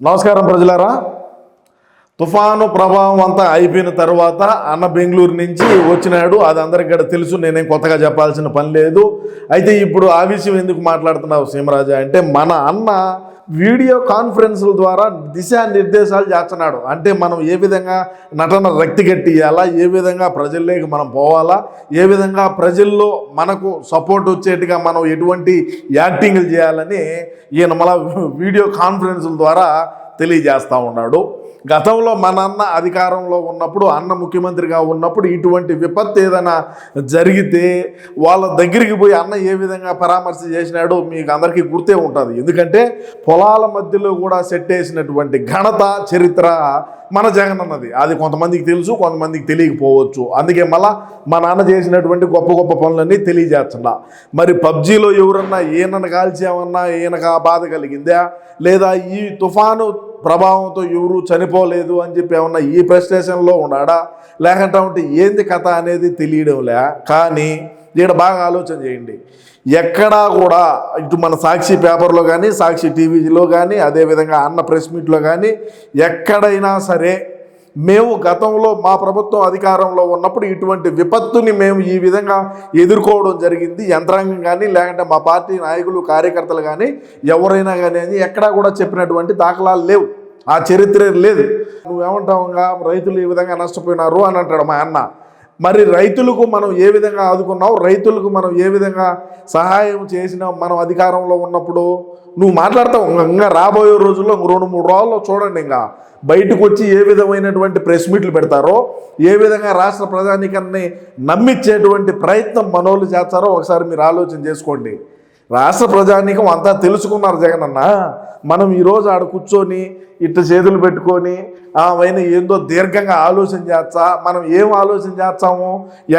నమస్కారం ప్రజలారా. తుఫాను ప్రభావం అంతా అయిపోయిన తర్వాత అన్న బెంగళూరు నుంచి వచ్చినాడు. అది అందరికి కూడా తెలుసు. నేనేం కొత్తగా చెప్పాల్సిన పని లేదు. అయితే ఇప్పుడు ఆ విషయం ఎందుకు మాట్లాడుతున్నావు సీమరాజా? అంటే మన అన్న వీడియో కాన్ఫరెన్స్ల ద్వారా దిశానిర్దేశాలు చేస్తున్నాడు. అంటే మనం ఏ విధంగా నటన రక్తి కట్టియాలా ఏ విధంగా ప్రజల్లోకి మనం పోవాలా ఏ విధంగా ప్రజల్లో మనకు సపోర్ట్ వచ్చేట్టుగా మనం ఎటువంటి యాక్టింగ్లు చేయాలని ఈయన మళ్ళా వీడియో కాన్ఫరెన్స్ల ద్వారా తెలియజేస్తూ ఉన్నాడు. గతంలో మన అన్న అధికారంలో ఉన్నప్పుడు అన్న ముఖ్యమంత్రిగా ఉన్నప్పుడు ఇటువంటి విపత్తు ఏదైనా జరిగితే వాళ్ళ దగ్గరికి పోయి అన్న ఏ విధంగా పరామర్శ చేసినాడో మీకు అందరికీ గుర్తే ఉంటుంది. ఎందుకంటే పొలాల మధ్యలో కూడా సెట్ వేసినటువంటి ఘనత చరిత్ర మన జగన్ అన్నది. అది కొంతమందికి తెలుసు కొంతమందికి తెలియకపోవచ్చు. అందుకే మళ్ళా మా నాన్న చేసినటువంటి గొప్ప గొప్ప పనులన్నీ తెలియజేస్తున్నా. మరి పబ్జీలో ఎవరన్నా ఈయనను కాల్చామన్నా ఈయనకు ఆ బాధ కలిగిందా? లేదా ఈ తుఫాను ప్రభావంతో ఎవరు చనిపోలేదు అని చెప్పి ఏమన్నా ఈ ప్రెస్టేషన్లో ఉన్నాడా? లేకుంటే ఉంటే ఏంది కథ అనేది తెలియడంలే. కానీ ఇక్కడ బాగా ఆలోచన చేయండి. ఎక్కడా కూడా ఇటు మన సాక్షి పేపర్లో కానీ సాక్షి టీవీలో కానీ అదేవిధంగా అన్న ప్రెస్ మీట్లో కానీ ఎక్కడైనా సరే మేము గతంలో మా ప్రభుత్వం అధికారంలో ఉన్నప్పుడు ఇటువంటి విపత్తుని మేము ఈ విధంగా ఎదుర్కోవడం జరిగింది. యంత్రాంగం కానీ లేకుంటే మా పార్టీ నాయకులు కార్యకర్తలు కానీ ఎవరైనా కానీ అని ఎక్కడా కూడా చెప్పినటువంటి దాఖలాలు లేవు. ఆ చరిత్ర లేదు. నువ్వేమంటావుగా? రైతులు ఈ విధంగా నష్టపోయినారు అని అంటాడు మా అన్న. మరి రైతులకు మనం ఏ విధంగా ఆదుకున్నావు? రైతులకు మనం ఏ విధంగా సహాయం చేసినాం మనం అధికారంలో ఉన్నప్పుడు నువ్వు మాట్లాడతావు ఇంకా- రాబోయే రోజుల్లో రెండు మూడు రోజుల్లో చూడండి ఇంకా బయటకు వచ్చి ఏ విధమైనటువంటి ప్రెస్ మీట్లు పెడతారో ఏ విధంగా రాష్ట్ర ప్రజానికాన్ని నమ్మించేటువంటి ప్రయత్నం మనోళ్ళు చేస్తారో ఒకసారి మీరు ఆలోచన చేసుకోండి. రాష్ట్ర ప్రజానీకం అంతా తెలుసుకున్నారు జగన్ అన్న. మనం ఈరోజు ఆడ కూర్చొని ఇట్ట చేతులు పెట్టుకొని ఆమెన ఏందో దీర్ఘంగా ఆలోచన చేస్తా మనం ఏం ఆలోచన చేస్తాము?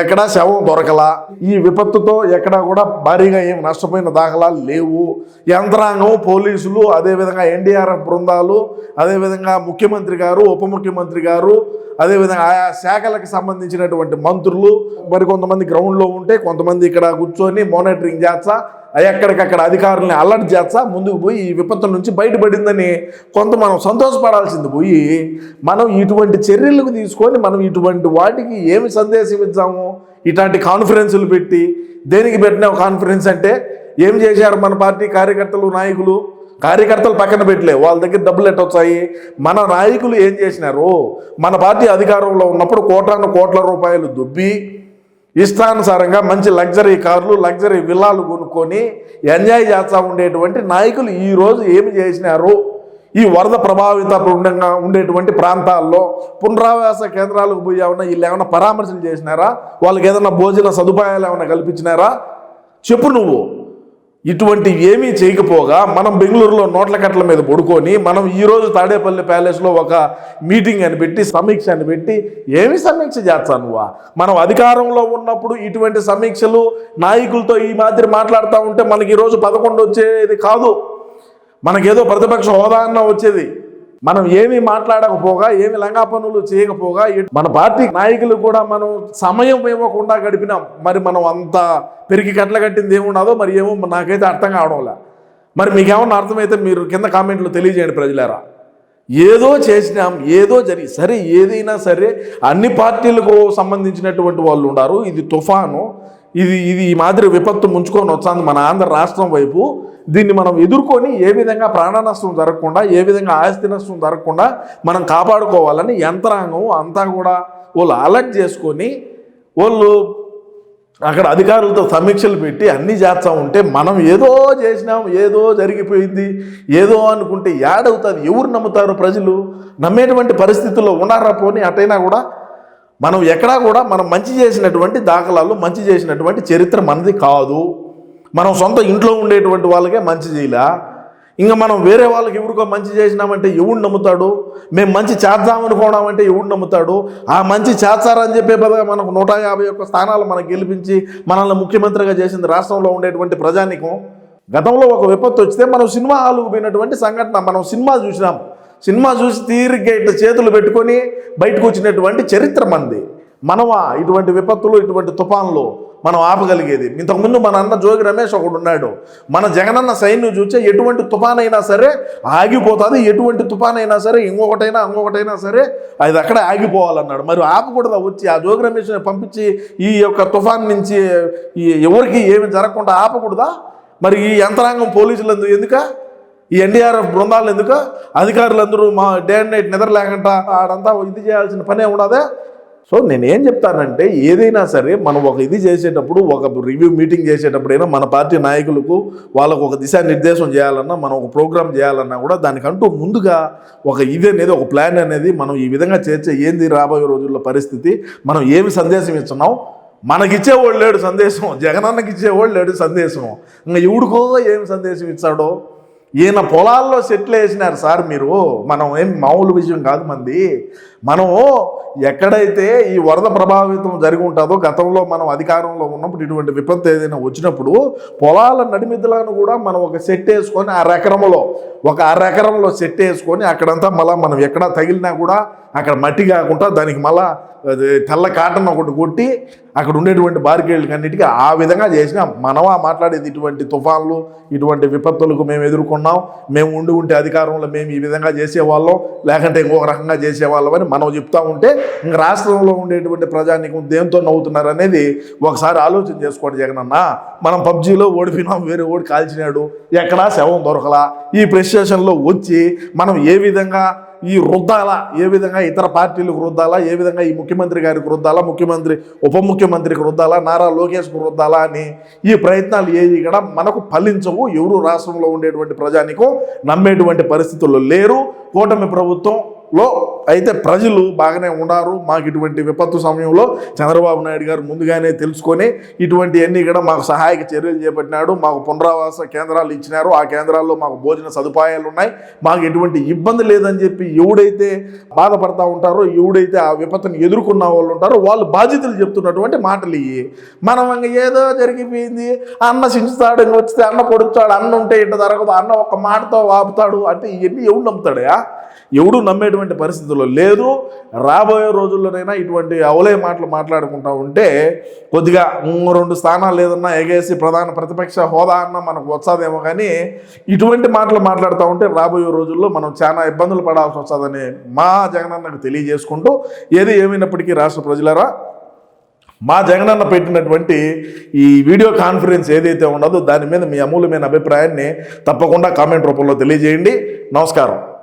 ఎక్కడా శవం దొరకలా. ఈ విపత్తుతో ఎక్కడా కూడా భారీగా ఏం నష్టపోయిన దాఖలాలు లేవు. యంత్రాంగం పోలీసులు అదేవిధంగా ఎన్డీఆర్ఎఫ్ బృందాలు అదేవిధంగా ముఖ్యమంత్రి గారు ఉప ముఖ్యమంత్రి గారు అదేవిధంగా ఆయా శాఖలకు సంబంధించినటువంటి మంత్రులు మరి కొంతమంది గ్రౌండ్లో ఉంటే కొంతమంది ఇక్కడ కూర్చొని మానిటరింగ్ చేస్తా ఎక్కడికక్కడ అధికారుల్ని అలర్ట్ చేస్తా ముందుకు పోయి ఈ విపత్తుల నుంచి బయటపడిందని కొంత మనం సంతోషపడాల్సింది పోయి మనం ఇటువంటి చర్యలకు తీసుకొని మనం ఇటువంటి వాటికి ఏమి సందేశం ఇద్దాము ఇట్లాంటి కాన్ఫరెన్సులు పెట్టి దేనికి పెట్టిన కాన్ఫరెన్స్ అంటే ఏం చేశారు మన పార్టీ కార్యకర్తలు నాయకులు? కార్యకర్తలు పక్కన పెట్టలే వాళ్ళ దగ్గర డబ్బులు ఎట్టొచ్చాయి మన నాయకులు ఏం చేసినారు? మన పార్టీ అధికారంలో ఉన్నప్పుడు కోటాను కోట్ల రూపాయలు దుబ్బి ఇష్టానుసారంగా మంచి లగ్జరీ కార్లు లగ్జరీ విల్లాలు కొనుక్కొని ఎంజాయ్ చేస్తూ ఉండేటువంటి నాయకులు ఈరోజు ఏమి చేసినారు? ఈ వరద ప్రభావిత ఉండేటువంటి ప్రాంతాల్లో పునరావాస కేంద్రాలకు పోయి ఏమన్నా వీళ్ళు ఏమైనా పరామర్శలు చేసినారా? వాళ్ళకి ఏదైనా భోజన సదుపాయాలు ఏమైనా కల్పించినారా? చెప్పు నువ్వు. ఇటువంటివి ఏమీ చేయకపోగా మనం బెంగళూరులో నోట్ల కట్టల మీద పడుకొని మనం ఈరోజు తాడేపల్లి ప్యాలెస్లో ఒక మీటింగ్ అని పెట్టి సమీక్ష అని పెట్టి ఏమి సమీక్ష చేస్తాను నువ్వా? మనం అధికారంలో ఉన్నప్పుడు ఇటువంటి సమీక్షలు నాయకులతో ఈ మాదిరి మాట్లాడుతూ ఉంటే మనకి ఈరోజు పదకొండు వచ్చేది కాదు. మనకేదో ప్రతిపక్ష హోదా అన్న వచ్చేది. మనం ఏమీ మాట్లాడకపోగా ఏమి లంగా పనులు చేయకపోగా మన పార్టీ నాయకులు కూడా మనం సమయం ఇవ్వకుండా గడిపినాం. మరి మనం అంత పెరిగి కట్ల కట్టింది ఏముండదో మరి ఏమో నాకైతే అర్థం కావడంలే. మరి మీకేమన్నా అర్థమైతే మీరు కింద కామెంట్లు తెలియజేయండి ప్రజలారా. ఏదో చేసినాం ఏదో జరిగి సరే ఏదైనా సరే అన్ని పార్టీలకు సంబంధించినటువంటి వాళ్ళు ఉన్నారు ఇది తుఫాను. ఇది ఇది ఈ మాదిరి విపత్తు ముంచుకొని వచ్చింది మన ఆంధ్ర రాష్ట్రం వైపు. దీన్ని మనం ఎదుర్కొని ఏ విధంగా ప్రాణ నష్టం జరగకుండా ఏ విధంగా ఆస్తి నష్టం జరగకుండా మనం కాపాడుకోవాలని యంత్రాంగం అంతా కూడా వాళ్ళు అలర్ట్ చేసుకొని వాళ్ళు అక్కడ అధికారులతో సమీక్షలు పెట్టి అన్నీ చేస్తూ ఉంటే మనం ఏదో చేసినాం ఏదో జరిగిపోయింది ఏదో అనుకుంటే యాడవుతుంది ఎవరు నమ్ముతారు ప్రజలు? నమ్మేటువంటి పరిస్థితుల్లో ఉన్నారా పోనీ అటైనా కూడా? మనం ఎక్కడా కూడా మనం మంచి చేసినటువంటి దాఖలాలు మంచి చేసినటువంటి చరిత్ర మనది కాదు. మనం సొంత ఇంట్లో ఉండేటువంటి వాళ్ళకే మంచి చేయలే. ఇంకా మనం వేరే వాళ్ళకి ఎవరికో మంచి చేసినామంటే ఎవడు నమ్ముతాడు? మేము మంచి చేద్దామనుకోవడామంటే ఎవడు నమ్ముతాడు? ఆ మంచి చేస్తారని చెప్పే పదగా మనకు నూట యాభై ఒక్క స్థానాలు మనకు గెలిపించి మనల్ని ముఖ్యమంత్రిగా చేసింది రాష్ట్రంలో ఉండేటువంటి ప్రజానికం. గతంలో ఒక విపత్తు వచ్చితే మనం సినిమా హాల్కు పోయినటువంటి సంఘటన మనం సినిమా చూసినాం. సినిమా చూసి తీరిగ్గా ఇట్లా చేతులు పెట్టుకొని బయటకు వచ్చినటువంటి చరిత్ర మంది. మనమా ఇటువంటి విపత్తులు ఇటువంటి తుఫాన్లు మనం ఆపగలిగేది. ఇంతకుముందు మన అన్న జోగి రమేష్ ఒకడు ఉన్నాడు. మన జగనన్న సైన్యం చూస్తే ఎటువంటి తుఫాన్ అయినా సరే ఆగిపోతుంది. ఎటువంటి తుఫాన్ అయినా సరే ఇంకొకటైనా ఇంకొకటైనా సరే అది అక్కడే ఆగిపోవాలన్నాడు. మరి ఆపకూడదా వచ్చి ఆ జోగి రమేష్ని పంపించి ఈ యొక్క తుఫాన్ నుంచి ఎవరికి ఏమి జరగకుండా ఆపకూడదా? మరి ఈ యంత్రాంగం పోలీసులందు ఎందుకు ఎందుక? ఈ ఎన్డీఆర్ఎఫ్ బృందాలు ఎందుకు? అధికారులందరూ మా డే అండ్ నైట్ నిద్ర లేకుండా ఆడంతా ఇది చేయాల్సిన పనే ఉండదే. సో నేనేం చెప్తానంటే ఏదైనా సరే మనం ఒక ఇది చేసేటప్పుడు ఒక రివ్యూ మీటింగ్ చేసేటప్పుడైనా మన పార్టీ నాయకులకు వాళ్ళకు ఒక దిశానిర్దేశం చేయాలన్నా మనం ఒక ప్రోగ్రామ్ చేయాలన్నా కూడా దానికంటూ ముందుగా ఒక ఇది అనేది ఒక ప్లాన్ అనేది మనం ఈ విధంగా చేర్చే ఏంది రాబోయే రోజుల్లో పరిస్థితి మనం ఏమి సందేశం ఇస్తున్నాం? మనకిచ్చేవాడు లేడు సందేశం జగనన్నకి ఇచ్చేవాడు లేడు సందేశం. ఇంకా ఎవడికో ఏం సందేశం ఇచ్చాడో ఈయన పొలాల్లో సెటిల్ వేసినారు సార్ మీరు. మనం ఏం మామూలు విషయం కాదు మంది. మనం ఎక్కడైతే ఈ వరద ప్రభావితం జరిగి ఉంటుందో గతంలో మనం అధికారంలో ఉన్నప్పుడు ఇటువంటి విపత్తు ఏదైనా వచ్చినప్పుడు పొలాల నడిమిద్దలను కూడా మనం ఒక సెట్ వేసుకొని అరెకరంలో ఒక అరెకరంలో సెట్ వేసుకొని అక్కడంతా మళ్ళీ మనం ఎక్కడ తగిలినా కూడా అక్కడ మట్టి కాకుండా దానికి మళ్ళా అది తెల్ల కాటన్ ఒకటి కొట్టి అక్కడ ఉండేటువంటి బారికేళ్ళకి అన్నిటికీ ఆ విధంగా చేసిన. మనమా మాట్లాడేది ఇటువంటి తుఫాన్లు ఇటువంటి విపత్తులకు మేము ఎదుర్కొన్నాం. మేము ఉండి ఉంటే అధికారంలో మేము ఈ విధంగా చేసేవాళ్ళం. లేకుంటే ఇంకొక రకంగా చేసేవాళ్ళం అని మనం చెప్తా ఉంటే ఇంక రాష్ట్రంలో ఉండేటువంటి ప్రజానికం దేంతో నవ్వుతున్నారు అనేది ఒకసారి ఆలోచన చేసుకోండి జగనన్న మనం పబ్జీలో ఓడిపోయినాం వేరే ఓడి కాల్చినాడు ఎక్కడా శవం దొరకలా. ఈ ప్రెస్టేషన్లో వచ్చి మనం ఏ విధంగా ఈ రుద్దాలా ఏ విధంగా ఇతర పార్టీలకు రుద్దాలా ఏ విధంగా ఈ ముఖ్యమంత్రి గారికి రుద్దాలా ముఖ్యమంత్రి ఉప ముఖ్యమంత్రికి రుద్దాలా నారా లోకేష్కు రుద్దాలా అని ఈ ప్రయత్నాలు ఏవి కూడా మనకు ఫలించవు. ఎవరు రాష్ట్రంలో ఉండేటువంటి ప్రజానికం నమ్మేటువంటి పరిస్థితుల్లో లేరు. కూటమి లో అయితే ప్రజలు బాగానే ఉన్నారు. మాకు ఇటువంటి విపత్తు సమయంలో చంద్రబాబు నాయుడు గారు ముందుగానే తెలుసుకొని ఇటువంటివన్నీ కూడా మాకు సహాయక చర్యలు చేపట్టినాడు. మాకు పునరావాస కేంద్రాలు ఇచ్చినారు. ఆ కేంద్రాల్లో మాకు భోజన సదుపాయాలు ఉన్నాయి. మాకు ఎటువంటి ఇబ్బంది లేదని చెప్పి ఎవడైతే బాధపడతా ఉంటారో ఎవడైతే ఆ విపత్తుని ఎదుర్కొన్న వాళ్ళు ఉంటారో వాళ్ళు బాధ్యతలు చెప్తున్నటువంటి మాటలు ఇవి మనం ఇంక ఏదో జరిగిపోయింది. అన్న సించుతాడు ఇంక వచ్చితే అన్న పొడుస్తాడు అన్న ఉంటే ఇంట జరగదు అన్న ఒక మాటతో వాపుతాడు అంటే ఇవన్నీ ఎవడు నమ్ముతాడయా? ఎవడు నమ్మేటువంటి పరిస్థితుల్లో లేదు. రాబోయే రోజుల్లోనైనా ఇటువంటి అవలే మాటలు మాట్లాడుకుంటూ ఉంటే కొద్దిగా రెండు స్థానాలు లేదన్నా ఎగేసి ప్రధాన ప్రతిపక్ష హోదా అన్న మనకు వచ్చాదేమో కానీ ఇటువంటి మాటలు మాట్లాడుతూ ఉంటే రాబోయే రోజుల్లో మనం చాలా ఇబ్బందులు పడాల్సి వస్తుందని మా జగనన్నకు తెలియజేసుకుంటూ ఏది ఏమైనప్పటికీ రాష్ట్ర ప్రజలరా మా జగనన్న పెట్టినటువంటి ఈ వీడియో కాన్ఫరెన్స్ ఏదైతే ఉండదో దాని మీద మీ అమూల్యమైన అభిప్రాయాన్ని తప్పకుండా కామెంట్ రూపంలో తెలియజేయండి. నమస్కారం.